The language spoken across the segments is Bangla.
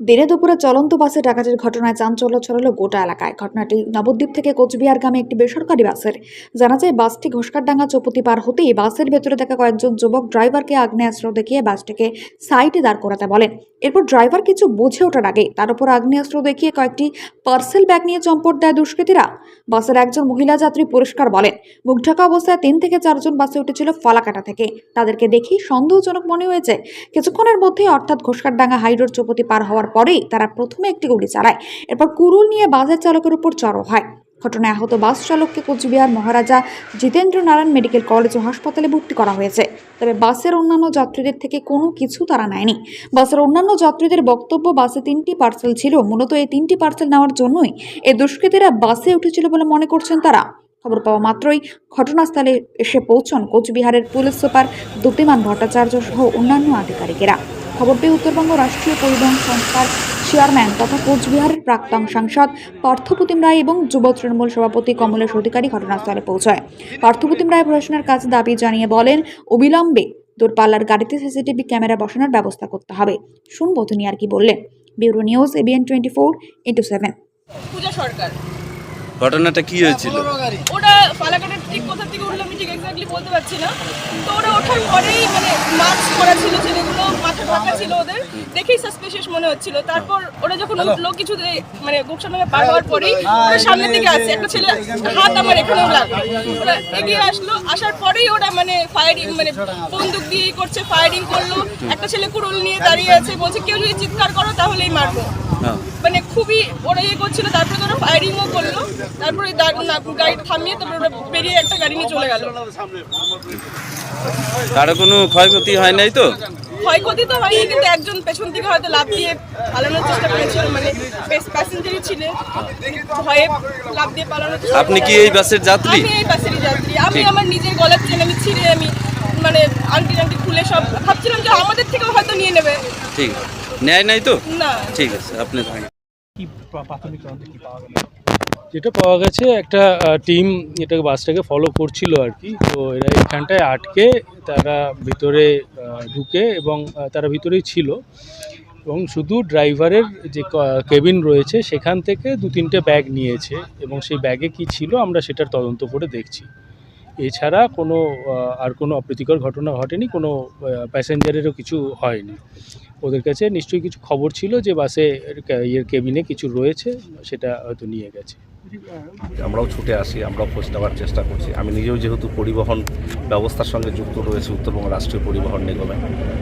দিনে দুপুরে চলন্ত বাসে ডাকাতির ঘটনায় চাঞ্চল্য ছড়ালো গোটা এলাকায়। ঘটনাটি নবদ্বীপ থেকে কোচবিহারগামী একটি বেসরকারি বাসের। জানা যায়, বাসটি ঘোষকারডাঙ্গা চৌপতি পার হতেই বাসের ভেতরে দেখা কয়েকজন যুবক ড্রাইভারকে আগ্নেয়াস্ত্র দেখিয়ে বাসটিকে সাইডে দাঁড় করাতে বলেন। এরপর ড্রাইভার কিছু বুঝে ওঠার আগে তার উপর আগ্নেয়াস্ত্র দেখিয়ে কয়েকটি পার্সেল ব্যাগ নিয়ে চম্পট দেয় দুষ্কৃতীরা। বাসের একজন মহিলা যাত্রী পরিষ্কার বলেন, মুখ ঢাকা অবস্থায় তিন থেকে চারজন বাসে উঠেছিল ফালাকাটা থেকে। তাদেরকে দেখি সন্দেহজনক মনে হয়েছে, কিছুক্ষণের মধ্যে অর্থাৎ ঘোষকারডাঙ্গা হাইরোড চৌপতি পার হওয়ার পরেই তারা প্রথমে একটি গুলি চালায়। এরপর কুরুল নিয়ে বাসের চালকের উপর চড়ো হয়। ঘটনায় আহত বাস চালককে কোচবিহার মহারাজা জিতেন্দ্র নারায়ণ মেডিকেল কলেজ ও হাসপাতালে ভর্তি করা হয়েছে। তবে বাসের অন্যান্য যাত্রীদের থেকে কোনো কিছু তারা নেয়নি। বাসের অন্যান্য যাত্রীদের বক্তব্য বাসে তিনটি পার্সেল ছিল। মূলত এই তিনটি পার্সেল নেওয়ার জন্যই এই দুষ্কৃতীরা বাসে উঠেছিল বলে মনে করছেন তারা। খবর পাওয়া মাত্রই ঘটনাস্থলে এসে পৌঁছন কোচবিহারের পুলিশ সুপার দ্যুতিমান ভট্টাচার্য সহ অন্যান্য আধিকারিকেরা। খবর পেয়ে উত্তরবঙ্গ রাষ্ট্রীয় পরিবহন সংস্থার চেয়ারম্যান তথা কোচবিহারের প্রাক্তন সাংসদ পার্থপ্রতিম রায় এবং যুব তৃণমূল সভাপতি কমলেশ অধিকারী ঘটনাস্থলে পৌঁছায়। পার্থপ্রতিম রায় প্রশাসনের কাছে দাবি জানিয়ে বলেন, অবিলম্বে দূরপাল্লার গাড়িতে সিসিটিভি ক্যামেরা বসানোর ব্যবস্থা করতে হবে। শুনব তিনি আর কি বললেন। Bureau news ABN twenty four into seven. Sarkar. ঘটনাটা কি হয়েছিল? ওটা ফালাকাটের ঠিক কোথা থেকে উঠল আমি ঠিক এক্স্যাক্টলি বলতে পারছি না। তো ওরা ওঠার পরেই মানে মাস্ক করা ছিল ছেলেগুলো মাথা ঢাকা ছিল ওদের দেখেই সাসপিশিয়াস মনে হচ্ছিল। তারপর ওরা যখন উঠল কিছু দে- মানে গোকসার নামে পার হওয়ার পরেই ওরা সামনের দিকে আসছে একটা ছেলে হাত আমার এখানেও লাগল ওরা এগিয়ে আসলো আসার পরেই ওরা মানে ফায়ারিং মানে বন্দুক দিয়ে করছে ফায়ারিং করল। একটা ছেলে কুড়ুল নিয়ে দাঁড়িয়ে আছে বলছে কেউ যদি চিৎকার করো তাহলেই মারবো। হ্যাঁ। মানে খুবই ওরা ইয়ে করছিল তারপরে ওরা ফায়ারিংও করল। তারপরে গাড়ি থামিয়ে তারপরে বেরিয়ে একটা গাড়ি নিয়ে চলে গেল। কারও কোনো ক্ষয়ক্ষতি হয় নাই তো? ক্ষয়ক্ষতি তো হয়নি কিন্তু একজন পেছন থেকে হয়তো লাভ দিয়ে পালানোর চেষ্টা করেছিল মানে প্যাসেঞ্জারই ছিল। ভয়ে লাভ দিয়ে পালানোর চেষ্টা আপনি কি এই বাসের যাত্রী? আমি এই বাসেরই যাত্রী। আমি আমার নিজের গলার চেন আমি ছিঁড়ে আমি মানে আংটি টাংটি খুলে সব ভাবছিলাম যে আমাদের থেকেও হয়তো নিয়ে নেবে। ঠিক। ন্যায় নাই তো? না। ঠিক আছে আপনি থাকেন। কি প্রাথমিক তদন্তে কি পাওয়া গেল? যেটা পাওয়া গেছে, একটা টিম এটাকে বাসটাকে ফলো করছিল আর কি। তো এরা এখানটায় আটকে, তারা ভিতরে ঢুকে এবং তারা ভিতরেই ছিল। এবং শুধু ড্রাইভারের যে কেবিন রয়েছে, সেখান থেকে দু তিনটে ব্যাগ নিয়েছে এবং সেই ব্যাগে কি ছিল, আমরা সেটার তদন্ত করে দেখছি। এছাড়া কোনো আর কোনো অপ্রীতিকর ঘটনা ঘটেনি, কোনো প্যাসেঞ্জারেরও কিছু হয়নি। ওদের কাছে নিশ্চয়ই কিছু খবর ছিল যে বাসে ইয়ের কেবিনে কিছু রয়েছে, সেটা হয়তো নিয়ে গেছে। আমরাও ছুটে আসি, আমরাও খোঁজ নেওয়ার চেষ্টা করছি। আমি নিজেও যেহেতু পরিবহন ব্যবস্থার সঙ্গে যুক্ত রয়েছে উত্তরবঙ্গ রাষ্ট্রীয় পরিবহন নিগমে।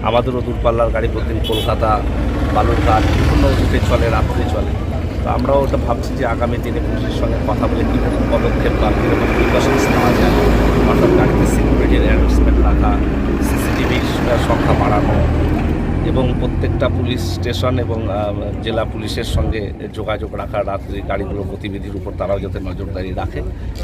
আমাদেরও দূরপাল্লার গাড়ি প্রতিদিন কলকাতা, বালুরঘাট বিভিন্ন রুটে চলে, রাত্রে চলে। তো আমরাও ওটা ভাবছি যে আগামী দিনে পুলিশের সঙ্গে কথা বলে কী পদক্ষেপ বা কীরকম প্রিকশনস নেওয়া যায়। অর্থাৎ গাড়িতে সিকিউরিটির অ্যানাউন্সমেন্ট এবং প্রত্যেকটা পুলিশ স্টেশন এবং জেলা পুলিশের সঙ্গে যোগাযোগ রাখা রাত্রি গাড়িগুলোর গতিবিধির উপর তারাও যাতে নজরদারি রাখে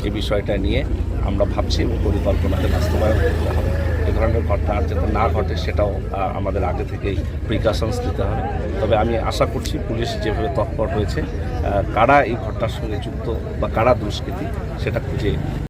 এই বিষয়টা নিয়ে আমরা ভাবছি এবং পরিকল্পনাকে বাস্তবায়ন করতে হবে। এ ধরনের ঘটনা আর যাতে না ঘটে সেটাও আমাদের আগে থেকেই প্রিকশনস নিতে হবে। তবে আমি আশা করছি পুলিশ যেভাবে তৎপর হয়েছে কারা এই ঘটনার সঙ্গে যুক্ত বা কারা দুষ্কৃতি সেটা খুঁজে